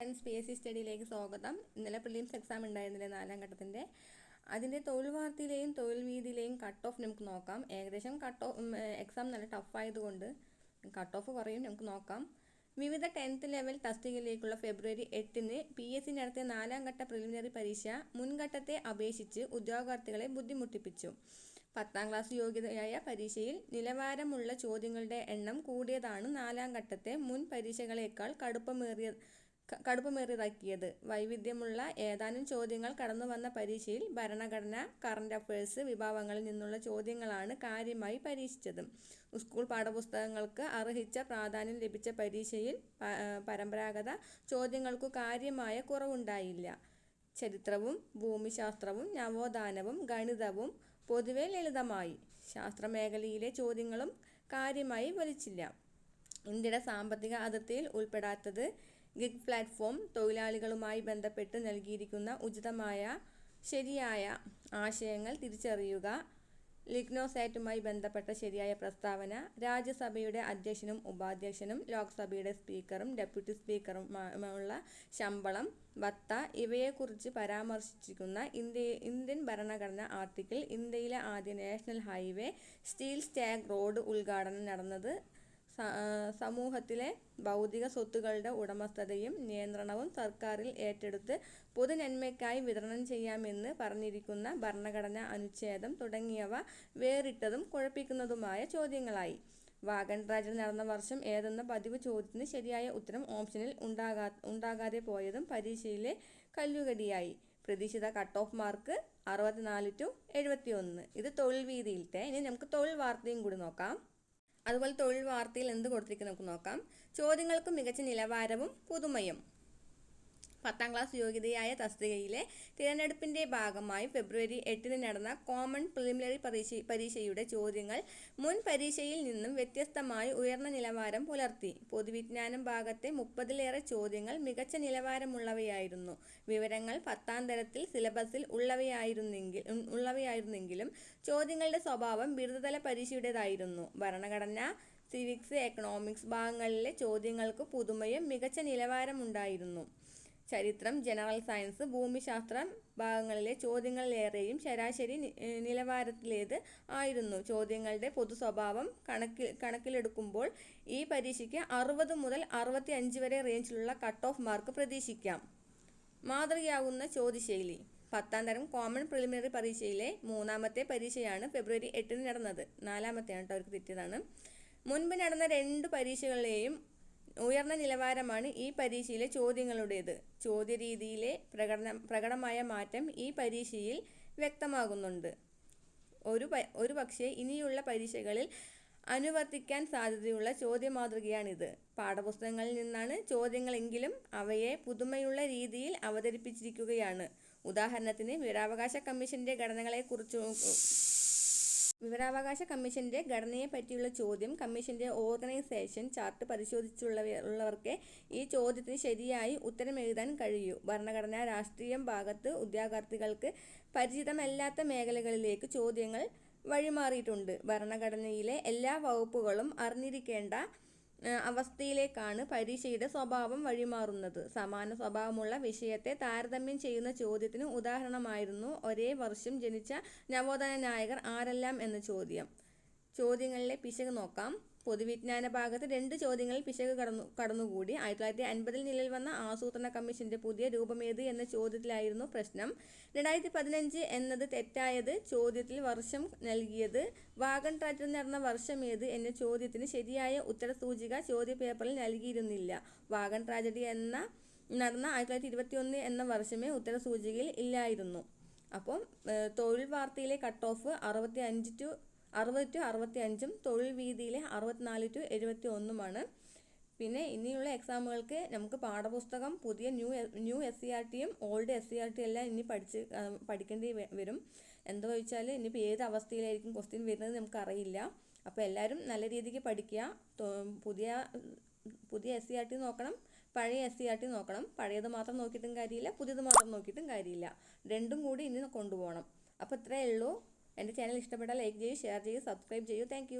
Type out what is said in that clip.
Friends P S C സ്റ്റഡിയിലേക്ക് സ്വാഗതം. ഇന്നലെ പ്രിലിംസ് എക്സാം ഉണ്ടായിരുന്നില്ലേ നാലാം ഘട്ടത്തിന്റെ അതിന്റെ തൊഴിൽ വാർത്തയിലെയും തൊഴിൽ വീതിയിലെയും കട്ട് ഓഫ് നമുക്ക് നോക്കാം. ഏകദേശം കട്ട് ഓഫ് എക്സാം നല്ല ടഫ് ആയതുകൊണ്ട് കട്ട് ഓഫ് പറയും നമുക്ക് നോക്കാം. വിവിധ ടെൻത്ത് ലെവൽ തസ്തികയിലേക്കുള്ള ഫെബ്രുവരി എട്ടിന് പി എസ് സി നടത്തിയ നാലാം ഘട്ട പ്രിലിമിനറി പരീക്ഷ മുൻഘട്ടത്തെ അപേക്ഷിച്ച് ഉദ്യോഗാർത്ഥികളെ ബുദ്ധിമുട്ടിപ്പിച്ചു. പത്താം ക്ലാസ് യോഗ്യതയായ പരീക്ഷയിൽ നിലവാരമുള്ള ചോദ്യങ്ങളുടെ എണ്ണം കൂടിയതാണ് നാലാം ഘട്ടത്തെ മുൻ പരീക്ഷകളേക്കാൾ കടുപ്പമേറിയ കടുപ്പമേറിയതാക്കിയത്. വൈവിധ്യമുള്ള ഏതാനും ചോദ്യങ്ങൾ കടന്നു വന്ന പരീക്ഷയിൽ ഭരണഘടന കറണ്ട് അഫയേഴ്സ് വിഭാഗങ്ങളിൽ നിന്നുള്ള ചോദ്യങ്ങളാണ് കാര്യമായി പരീക്ഷിച്ചത്. സ്കൂൾ പാഠപുസ്തകങ്ങൾക്ക് അർഹിച്ച പ്രാധാന്യം ലഭിച്ച പരീക്ഷയിൽ പരമ്പരാഗത ചോദ്യങ്ങൾക്കു കാര്യമായ കുറവുണ്ടായില്ല. ചരിത്രവും ഭൂമിശാസ്ത്രവും നവോത്ഥാനവും ഗണിതവും പൊതുവെ ലളിതമായി. ശാസ്ത്രമേഖലയിലെ ചോദ്യങ്ങളും കാര്യമായി വലിച്ചില്ല ഇന്ത്യയുടെ സാമ്പത്തിക അതിർത്തിയിൽ ഉൾപ്പെടാത്തത് ഗിഗ് പ്ലാറ്റ്ഫോം തൊഴിലാളികളുമായി ബന്ധപ്പെട്ട് നൽകിയിരിക്കുന്ന ഉചിതമായ ശരിയായ ആശയങ്ങൾ തിരിച്ചറിയുക ലിഗ്നോസാറ്റുമായി ബന്ധപ്പെട്ട ശരിയായ പ്രസ്താവന രാജ്യസഭയുടെ അധ്യക്ഷനും ഉപാധ്യക്ഷനും ലോക്സഭയുടെ സ്പീക്കറും ഡെപ്യൂട്ടി സ്പീക്കറുമുള്ള ശമ്പളം വത്ത ഇവയെക്കുറിച്ച് പരാമർശിച്ചിരിക്കുന്ന ഇന്ത്യ ഇന്ത്യൻ ഭരണഘടന ആർട്ടിക്കിൾ ഇന്ത്യയിലെ ആദ്യ national highway steel stag road ഉദ്ഘാടനം നടന്നത് സമൂഹത്തിലെ ഭൗതിക സ്വത്തുക്കളുടെ ഉടമസ്ഥതയും നിയന്ത്രണവും സർക്കാരിൽ ഏറ്റെടുത്ത് പൊതുനന്മയ്ക്കായി വിതരണം ചെയ്യാമെന്ന് പറഞ്ഞിരിക്കുന്ന ഭരണഘടനാ അനുച്ഛേദം തുടങ്ങിയവ വേറിട്ടതും കുഴപ്പിക്കുന്നതുമായ ചോദ്യങ്ങളായി. വാഗൺ ട്രാജഡി നടന്ന വർഷം ഏതെന്ന പതിവ് ചോദ്യത്തിന് ശരിയായ ഉത്തരം ഓപ്ഷനിൽ ഉണ്ടാകാ ഉണ്ടാകാതെ പോയതും പരീക്ഷയിലെ കല്ലുകടിയായി. പ്രതീക്ഷിത കട്ട് ഓഫ് മാർക്ക് അറുപത്തിനാല് ടു എഴുപത്തി ഒന്ന് ഇത് തൊഴിൽ വീതിയിലത്തെ ഇനി നമുക്ക് തൊഴിൽ വാർത്തയും കൂടി നോക്കാം. അതുപോലെ തൊഴിൽ വാർത്തയിൽ എന്ത് കൊടുത്തിരിക്കുന്നു നമുക്ക് നോക്കാം. ചോദ്യങ്ങൾക്ക് മികച്ച നിലവാരവും പുതുമയും. പത്താം ക്ലാസ് യോഗ്യതയായ തസ്തികയിലെ തിരഞ്ഞെടുപ്പിന്റെ ഭാഗമായി ഫെബ്രുവരി എട്ടിന് നടന്ന കോമൺ പ്രിലിമിനറി പരീക്ഷ പരീക്ഷയുടെ ചോദ്യങ്ങൾ മുൻ പരീക്ഷയിൽ നിന്നും വ്യത്യസ്തമായി ഉയർന്ന നിലവാരം പുലർത്തി. പൊതുവിജ്ഞാനം ഭാഗത്തെ മുപ്പതിലേറെ ചോദ്യങ്ങൾ മികച്ച നിലവാരമുള്ളവയായിരുന്നു. വിവരങ്ങൾ പത്താം തരത്തിൽ സിലബസിൽ ഉള്ളവയായിരുന്നെങ്കിൽ ഉള്ളവയായിരുന്നെങ്കിലും ചോദ്യങ്ങളുടെ സ്വഭാവം ബിരുദതല പരീക്ഷയുടേതായിരുന്നു. ഭരണഘടന സിവിക്സ് എക്കണോമിക്സ് ഭാഗങ്ങളിലെ ചോദ്യങ്ങൾക്ക് പുതുമയും മികച്ച നിലവാരമുണ്ടായിരുന്നു. ചരിത്രം ജനറൽ സയൻസ് ഭൂമിശാസ്ത്രം ഭാഗങ്ങളിലെ ചോദ്യങ്ങളിലേറെയും ശരാശരി നിലവാരത്തിലേത് ആയിരുന്നു. ചോദ്യങ്ങളുടെ പൊതു സ്വഭാവം കണക്കിൽ കണക്കിലെടുക്കുമ്പോൾ ഈ പരീക്ഷയ്ക്ക് അറുപത് മുതൽ അറുപത്തി അഞ്ച് വരെ റേഞ്ചിലുള്ള കട്ട് ഓഫ് മാർക്ക് പ്രതീക്ഷിക്കാം. മാതൃകയാകുന്ന ചോദ്യശൈലി. പത്താം തരം കോമൺ പ്രിലിമിനറി പരീക്ഷയിലെ മൂന്നാമത്തെ പരീക്ഷയാണ് ഫെബ്രുവരി എട്ടിന് നടന്നത്. നാലാമത്തെയാണ് കേട്ടോ അവർക്ക് തെറ്റിയതാണ്. മുൻപ് നടന്ന രണ്ട് പരീക്ഷകളിലെയും ഉയർന്ന നിലവാരമാണ് ഈ പരീക്ഷയിലെ ചോദ്യങ്ങളുടേത്. ചോദ്യരീതിയിലെ പ്രകടന പ്രകടമായ മാറ്റം ഈ പരീക്ഷയിൽ വ്യക്തമാകുന്നുണ്ട്. ഒരു ഒരു പക്ഷേ ഇനിയുള്ള പരീക്ഷകളിൽ അനുവർത്തിക്കാൻ സാധ്യതയുള്ള ചോദ്യമാതൃകയാണിത്. പാഠപുസ്തകങ്ങളിൽ നിന്നാണ് ചോദ്യങ്ങളെങ്കിലും അവയെ പുതുമയുള്ള രീതിയിൽ അവതരിപ്പിച്ചിരിക്കുകയാണ്. ഉദാഹരണത്തിന് വിവരാവകാശ കമ്മീഷന്റെ ഘടനകളെക്കുറിച്ച് വിവരാവകാശ കമ്മീഷന്റെ ഘടനയെ പറ്റിയുള്ള ചോദ്യം കമ്മീഷന്റെ ഓർഗനൈസേഷൻ ചാർട്ട് പരിശോധിച്ചുള്ളവർക്ക് ഈ ചോദ്യത്തിന് ശരിയായി ഉത്തരം എഴുതാൻ കഴിയൂ. ഭരണഘടനാ രാഷ്ട്രീയം ഭാഗത്ത് ഉദ്യോഗാർത്ഥികൾക്ക് പരിചിതമല്ലാത്ത മേഖലകളിലേക്ക് ചോദ്യങ്ങൾ വഴിമാറിയിട്ടുണ്ട്. ഭരണഘടനയിലെ എല്ലാ വകുപ്പുകളും അറിഞ്ഞിരിക്കേണ്ട അവസ്ഥയിലേക്കാണ് പരീക്ഷയുടെ സ്വഭാവം വഴിമാറുന്നത്. സമാന സ്വഭാവമുള്ള വിഷയത്തെ താരതമ്യം ചെയ്യുന്ന ചോദ്യത്തിന് ഉദാഹരണമായിരുന്നു ഒരേ വർഷം ജനിച്ച നവോത്ഥാന നായകർ ആരെല്ലാം എന്ന ചോദ്യം. ചോദ്യങ്ങളിലെ പിശക് നോക്കാം. പൊതുവിജ്ഞാന ഭാഗത്ത് രണ്ട് ചോദ്യങ്ങളിൽ പിശക് കടന്നു കടന്നുകൂടി. ആയിരത്തി തൊള്ളായിരത്തി അൻപതിൽ നിലയിൽ വന്ന ആസൂത്രണ കമ്മീഷന്റെ പുതിയ രൂപമേത് എന്ന ചോദ്യത്തിലായിരുന്നു പ്രശ്നം. രണ്ടായിരത്തി പതിനഞ്ച് എന്നത് തെറ്റായത് ചോദ്യത്തിൽ വർഷം നൽകിയത്. വാഗൺ ട്രാജഡി നടന്ന വർഷം ഏത് എന്ന ചോദ്യത്തിന് ശരിയായ ഉത്തര സൂചിക ചോദ്യ പേപ്പറിൽ നൽകിയിരുന്നില്ല. വാഗൺ ട്രാജഡി എന്ന നടന്ന ആയിരത്തി തൊള്ളായിരത്തി ഇരുപത്തി ഒന്ന് എന്ന വർഷമേ ഉത്തര സൂചികയിൽ ഇല്ലായിരുന്നു. അപ്പം തൊഴിൽ വാർത്തയിലെ കട്ട് ഓഫ് അറുപത്തി അഞ്ച് ടു അറുപത് ടു അറുപത്തി അഞ്ചും തൊഴിൽ വീതിയിലെ അറുപത്തിനാല് ടു എഴുപത്തി ഒന്നുമാണ് പിന്നെ ഇനിയുള്ള എക്സാമുകൾക്ക് നമുക്ക് പാഠപുസ്തകം പുതിയ new new S C R ടിയും old S C R T എല്ലാം ഇനി പഠിച്ച് പഠിക്കേണ്ടി വരും. എന്താ ചോദിച്ചാൽ ഇനിയിപ്പോൾ ഏത് അവസ്ഥയിലായിരിക്കും ക്വസ്റ്റ്യൻ വരുന്നത് നമുക്കറിയില്ല. അപ്പോൾ എല്ലാവരും നല്ല രീതിക്ക് പഠിക്കുക. പുതിയ പുതിയ എസ് സി ആർ ടി നോക്കണം പഴയ എസ് സി ആർ ടി നോക്കണം. പഴയത് മാത്രം നോക്കിയിട്ടും കാര്യമില്ല പുതിയത് മാത്രം നോക്കിയിട്ടും കാര്യമില്ല. രണ്ടും കൂടി ഇനി കൊണ്ടുപോകണം. അപ്പോൾ ഇത്രയേ ഉള്ളൂ. എന്റെ ചാനൽ ഇഷ്ടപ്പെട്ടാൽ ലൈക്ക് ചെയ്യൂ ഷെയർ ചെയ്യൂ സബ്സ്ക്രൈബ് ചെയ്യൂ. താങ്ക്